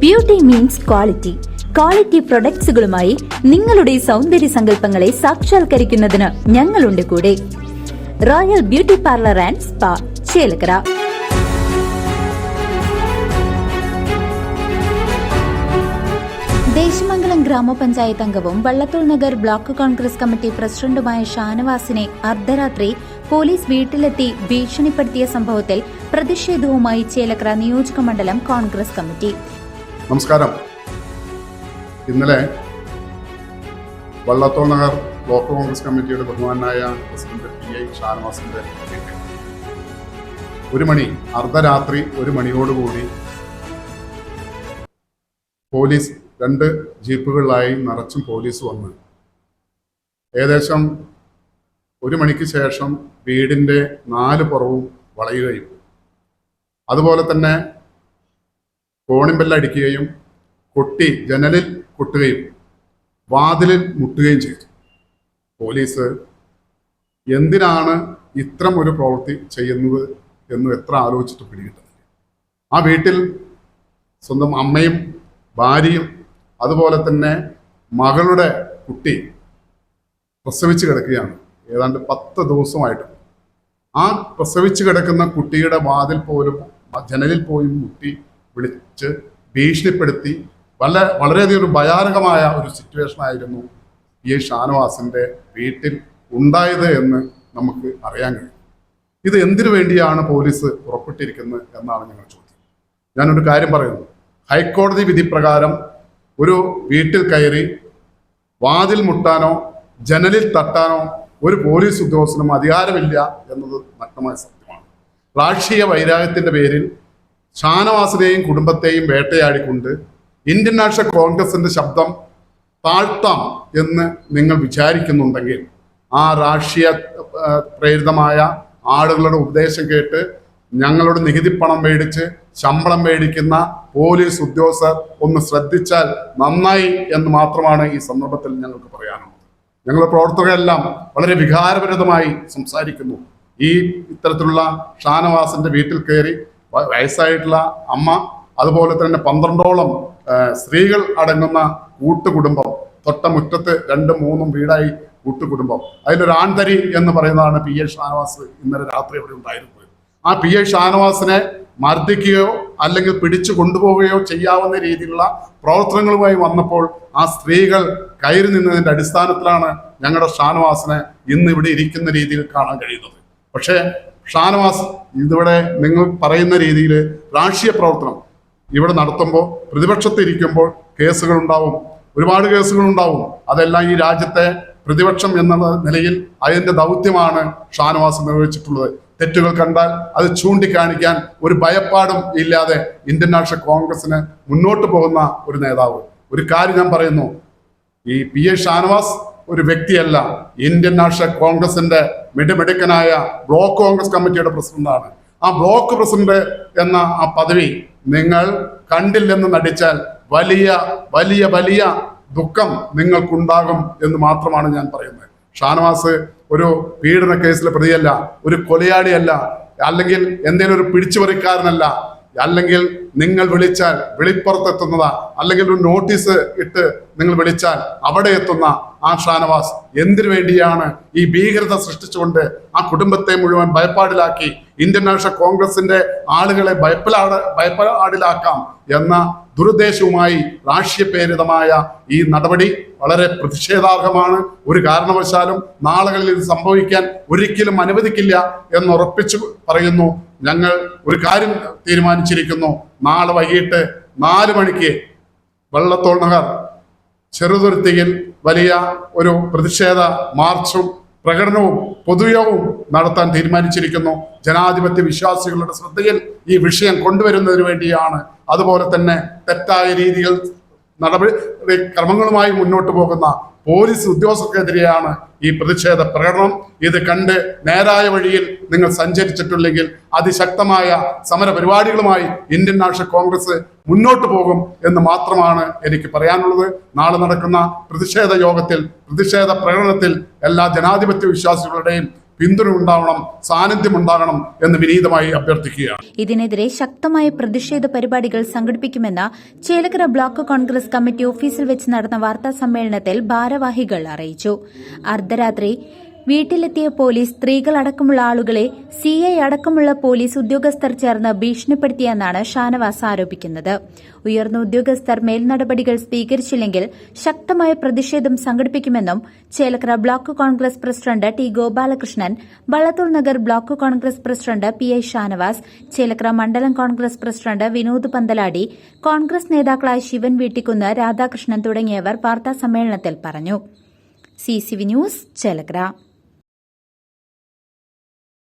Beauty means quality quality പ്രൊഡക്ട്സുകളുമായി നിങ്ങളുടെ സൗന്ദര്യ സങ്കല്പങ്ങളെ സാക്ഷാത്കരിക്കുന്നതിന് ഞങ്ങളുണ്ട് കൂടെ. Royal beauty parlour and spa Chelakkara. Desamangalam ഗ്രാമപഞ്ചായത്ത് അംഗവും വള്ളത്തോൾ നഗർ ബ്ലോക്ക് കോൺഗ്രസ് കമ്മിറ്റി പ്രസിഡന്റുമായ ഷാനവാസിനെ അർദ്ധരാത്രി പോലീസ് വീട്ടിലെത്തി ഭീഷണിപ്പെടുത്തിയ സംഭവത്തിൽ പ്രതിഷേധവുമായി ചേലക്കര നിയോജക മണ്ഡലം കോൺഗ്രസ് കമ്മിറ്റി. നമസ്കാരം. ഇന്നലെ വള്ളത്തോൾ നഗർ ബ്ലോക്ക് കോൺഗ്രസ് കമ്മിറ്റിയുടെ ബഹുമാനായ പ്രസിഡന്റ് പി ഐ ഷാനവാസിന്റെ ഒരു മണി അർദ്ധരാത്രി ഒരു മണിയോടുകൂടി പോലീസ് രണ്ട് ജീപ്പുകളിലായി നിറച്ചും പോലീസ് വന്ന്. ഏകദേശം ഒരു മണിക്ക് ശേഷം വീടിന്റെ നാല് പുറവും വളയുകയും. അതുപോലെ തന്നെ കോണിൻ ബെല്ലടിക്കുകയും കൊട്ടി ജനലിൽ കൊട്ടുകയും വാതിലിൽ മുട്ടുകയും ചെയ്തു. പോലീസ് എന്തിനാണ് ഇത്തരം ഒരു പ്രവൃത്തി ചെയ്യുന്നത് എന്ന് എത്ര ആലോചിച്ചിട്ട് പിടികിട്ടുന്നില്ല. ആ വീട്ടിൽ സ്വന്തം അമ്മയും ഭാര്യയും അതുപോലെ തന്നെ മകളുടെ കുട്ടി പ്രസവിച്ച് കിടക്കുകയാണ്. ഏതാണ്ട് പത്ത് ദിവസമായിട്ട്. ആ പ്രസവിച്ച് കിടക്കുന്ന കുട്ടിയുടെ വാതിൽ പോലും ജനലിൽ പോയി മുട്ടി വിളിച്ച് ഭീഷണിപ്പെടുത്തി വല്ല വളരെയധികം ഒരു ഭയാനകമായ ഒരു സിറ്റുവേഷൻ ആയിരുന്നു ഈ ഷാനവാസിന്റെ വീട്ടിൽ ഉണ്ടായത് എന്ന് നമുക്ക് അറിയാൻ കഴിയും. ഇത് എന്തിനു വേണ്ടിയാണ് പോലീസ് പുറപ്പെട്ടിരിക്കുന്നത് എന്നാണ് ഞങ്ങൾ ചോദ്യം ഞാനൊരു കാര്യം പറയുന്നു. ഹൈക്കോടതി വിധി പ്രകാരം ഒരു വീട്ടിൽ കയറി വാതിൽ മുട്ടാനോ ജനലിൽ തട്ടാനോ ഒരു പോലീസ് ഉദ്യോഗസ്ഥനും അധികാരമില്ല എന്നത് നഗ്നമായ സത്യമാണ്. രാഷ്ട്രീയ വൈരാഗ്യത്തിന്റെ പേരിൽ ഷാനവാസിനെയും കുടുംബത്തെയും വേട്ടയാടിക്കൊണ്ട് ഇന്ത്യൻ നാഷണൽ കോൺഗ്രസിന്റെ ശബ്ദം താഴ്ത്താം എന്ന് നിങ്ങൾ വിചാരിക്കുന്നുണ്ടെങ്കിൽ ആ രാഷ്ട്രീയ പ്രേരിതമായ ആളുകളുടെ ഉപദേശം കേട്ട് ഞങ്ങളുടെ നികുതി പണം മേടിച്ച് ശമ്പളം മേടിക്കുന്ന പോലീസ് ഉദ്യോഗസ്ഥർ ഒന്ന് ശ്രദ്ധിച്ചാൽ നന്നായി എന്ന് മാത്രമാണ് ഈ സന്ദർഭത്തിൽ ഞങ്ങൾക്ക് പറയാനുള്ളത്. ഞങ്ങളുടെ പ്രവർത്തകരെല്ലാം വളരെ വികാരപരിതമായി സംസാരിക്കുന്നു. ഈ ഇത്തരത്തിലുള്ള ഷാനവാസിന്റെ വീട്ടിൽ കയറി വയസ്സായിട്ടുള്ള അമ്മ അതുപോലെ തന്നെ പന്ത്രണ്ടോളം സ്ത്രീകൾ അടങ്ങുന്ന കൂട്ടുകുടുംബം. തൊട്ട മുറ്റത്ത് രണ്ടും മൂന്നും വീടായി കൂട്ടുകുടുംബം. അതിലൊരു ആൺതരി എന്ന് പറയുന്നതാണ് പി. എ. ഷാനവാസ് ഇന്നലെ രാത്രി അവിടെ ഉണ്ടായിരുന്നത്. ആ പി. എ. ഷാനവാസിനെ മർദ്ദിക്കുകയോ അല്ലെങ്കിൽ പിടിച്ചു കൊണ്ടുപോവുകയോ ചെയ്യാവുന്ന രീതിയിലുള്ള പ്രവർത്തനങ്ങളുമായി വന്നപ്പോൾ ആ സ്ത്രീകൾ കയറി നിന്നതിന്റെ അടിസ്ഥാനത്തിലാണ് ഞങ്ങളുടെ ഷാനവാസിനെ ഇന്ന് ഇവിടെ ഇരിക്കുന്ന രീതിയിൽ കാണാൻ കഴിയുന്നത്. പക്ഷേ ഷാനവാസ് ഇതിവിടെ നിങ്ങൾ പറയുന്ന രീതിയിൽ രാഷ്ട്രീയ പ്രവർത്തനം ഇവിടെ നടത്തുമ്പോൾ പ്രതിപക്ഷത്തെ ഇരിക്കുമ്പോൾ കേസുകൾ ഉണ്ടാവും. ഒരുപാട് കേസുകൾ ഉണ്ടാവും. അതെല്ലാം ഈ രാജ്യത്തെ പ്രതിപക്ഷം എന്നുള്ള നിലയിൽ അതിന്റെ ദൗത്യമാണ് ഷാനവാസ് നിർവഹിച്ചിട്ടുള്ളത്. തെറ്റുകൾ കണ്ടാൽ അത് ചൂണ്ടിക്കാണിക്കാൻ ഒരു ഭയപ്പാടും ഇല്ലാതെ ഇന്ത്യൻ നാഷണൽ കോൺഗ്രസിന് മുന്നോട്ട് പോകുന്ന ഒരു നേതാവ്. ഒരു കാര്യം ഞാൻ പറയുന്നു. ഈ പി എ ഷാനവാസ് ഒരു വ്യക്തിയല്ല. ഇന്ത്യൻ നാഷണൽ കോൺഗ്രസിന്റെ മിടുമിടുക്കനായ ബ്ലോക്ക് കോൺഗ്രസ് കമ്മിറ്റിയുടെ പ്രസിഡന്റാണ്. ആ ബ്ലോക്ക് പ്രസിഡന്റ് എന്ന ആ പദവി നിങ്ങൾ കണ്ടില്ലെന്ന് നടിച്ചാൽ വലിയ വലിയ വലിയ ദുഃഖം നിങ്ങൾക്കുണ്ടാകും എന്ന് മാത്രമാണ് ഞാൻ പറയുന്നത്. ഷാനവാസ് ഒരു പീഡന കേസിലെ പ്രതിയല്ല ഒരു കൊലയാളിയല്ല അല്ലെങ്കിൽ എന്തെങ്കിലും ഒരു പിടിച്ചുപറിക്കാരനല്ല അല്ലെങ്കിൽ നിങ്ങൾ വിളിച്ചാൽ വെളിപ്പുറത്തെത്തുന്നതാ അല്ലെങ്കിൽ ഒരു നോട്ടീസ് ഇട്ട് നിങ്ങൾ വിളിച്ചാൽ അവിടെ എത്തുന്ന ആ ഷാനവാസ് എന്തിനു വേണ്ടിയാണ് ഈ ഭീകരത സൃഷ്ടിച്ചുകൊണ്ട് ആ കുടുംബത്തെ മുഴുവൻ ഭയപ്പാടിലാക്കി ഇന്ത്യൻ നാഷണൽ കോൺഗ്രസിന്റെ ആളുകളെ ഭയപ്പിലാട് ഭയപ്പാടിലാക്കാം എന്ന ദുരുദ്ദേശവുമായി രാഷ്ട്രീയപ്രേരിതമായ ഈ നടപടി വളരെ പ്രതിഷേധാർഹമാണ്. ഒരു കാരണവശാലും നാളുകളിൽ ഇത് സംഭവിക്കാൻ ഒരിക്കലും അനുവദിക്കില്ല എന്ന് ഉറപ്പിച്ചു പറയുന്നു. ഞങ്ങൾ ഒരു കാര്യം തീരുമാനിച്ചിരിക്കുന്നു. നാളെ വൈകിട്ട് നാല് മണിക്ക് വെള്ളത്തോൾ നഗർ ചെറുതുരുത്തിയിൽ വലിയ ഒരു പ്രതിഷേധ മാർച്ചും പ്രകടനവും പൊതുയോഗവും നടത്താൻ തീരുമാനിച്ചിരിക്കുന്നു. ജനാധിപത്യ വിശ്വാസികളുടെ ശ്രദ്ധയിൽ ഈ വിഷയം കൊണ്ടുവരുന്നതിന് വേണ്ടിയാണ്. അതുപോലെ തന്നെ തെറ്റായ രീതിയിൽ നടപടി ക്രമങ്ങളുമായി മുന്നോട്ട് പോകുന്ന പോലീസ് ഉദ്യോഗസ്ഥർക്കെതിരെയാണ് ഈ പ്രതിഷേധ പ്രകടനം. ഇത് കണ്ട് നേരായ വഴിയിൽ നിങ്ങൾ സഞ്ചരിച്ചിട്ടുണ്ടെങ്കിൽ അതിശക്തമായ സമര പരിപാടികളുമായി ഇന്ത്യൻ നാഷണൽ കോൺഗ്രസ് മുന്നോട്ട് പോകും എന്ന് മാത്രമാണ് എനിക്ക് പറയാനുള്ളത്. നാളെ നടക്കുന്ന പ്രതിഷേധ യോഗത്തിൽ പ്രതിഷേധ പ്രകടനത്തിൽ എല്ലാ ജനാധിപത്യ വിശ്വാസികളുടെയും പിന്തുണ ഉണ്ടാവണം സാന്നിധ്യം ഉണ്ടാകണം എന്ന് വിനീതമായി അഭ്യർത്ഥിക്കുകയാണ്. ഇതിനെതിരെ ശക്തമായ പ്രതിഷേധ പരിപാടികൾ സംഘടിപ്പിക്കുമെന്ന് ചേലക്കര ബ്ലോക്ക് കോൺഗ്രസ് കമ്മിറ്റി ഓഫീസിൽ വെച്ച് നടന്ന വാർത്താ സമ്മേളനത്തിൽ ഭാരവാഹികൾ അറിയിച്ചു. അർദ്ധരാത്രി വീട്ടിലെത്തിയ പോലീസ് സ്ത്രീകളടക്കമുള്ള ആളുകളെ സി ഐ അടക്കമുള്ള പോലീസ് ഉദ്യോഗസ്ഥർ ചേർന്ന് ഭീഷണിപ്പെടുത്തിയെന്നാണ് ഷാനവാസ് ആരോപിക്കുന്നത്. ഉയർന്ന ഉദ്യോഗസ്ഥർ മേൽനടപടികൾ സ്വീകരിച്ചില്ലെങ്കിൽ ശക്തമായ പ്രതിഷേധം സംഘടിപ്പിക്കുമെന്നും Chelakkara block Congress president T Gopalakrishnan Vallathol Nagar block Congress president P I Shanavas Chelakkara മണ്ഡലം കോൺഗ്രസ് പ്രസിഡന്റ് വിനോദ് പന്തലാടി കോൺഗ്രസ് നേതാക്കളായ ശിവൻ വീട്ടിക്കുന്ന് രാധാകൃഷ്ണൻ തുടങ്ങിയവർ വാർത്താസമ്മേളനത്തിൽ പറഞ്ഞു. C news Chelakkara.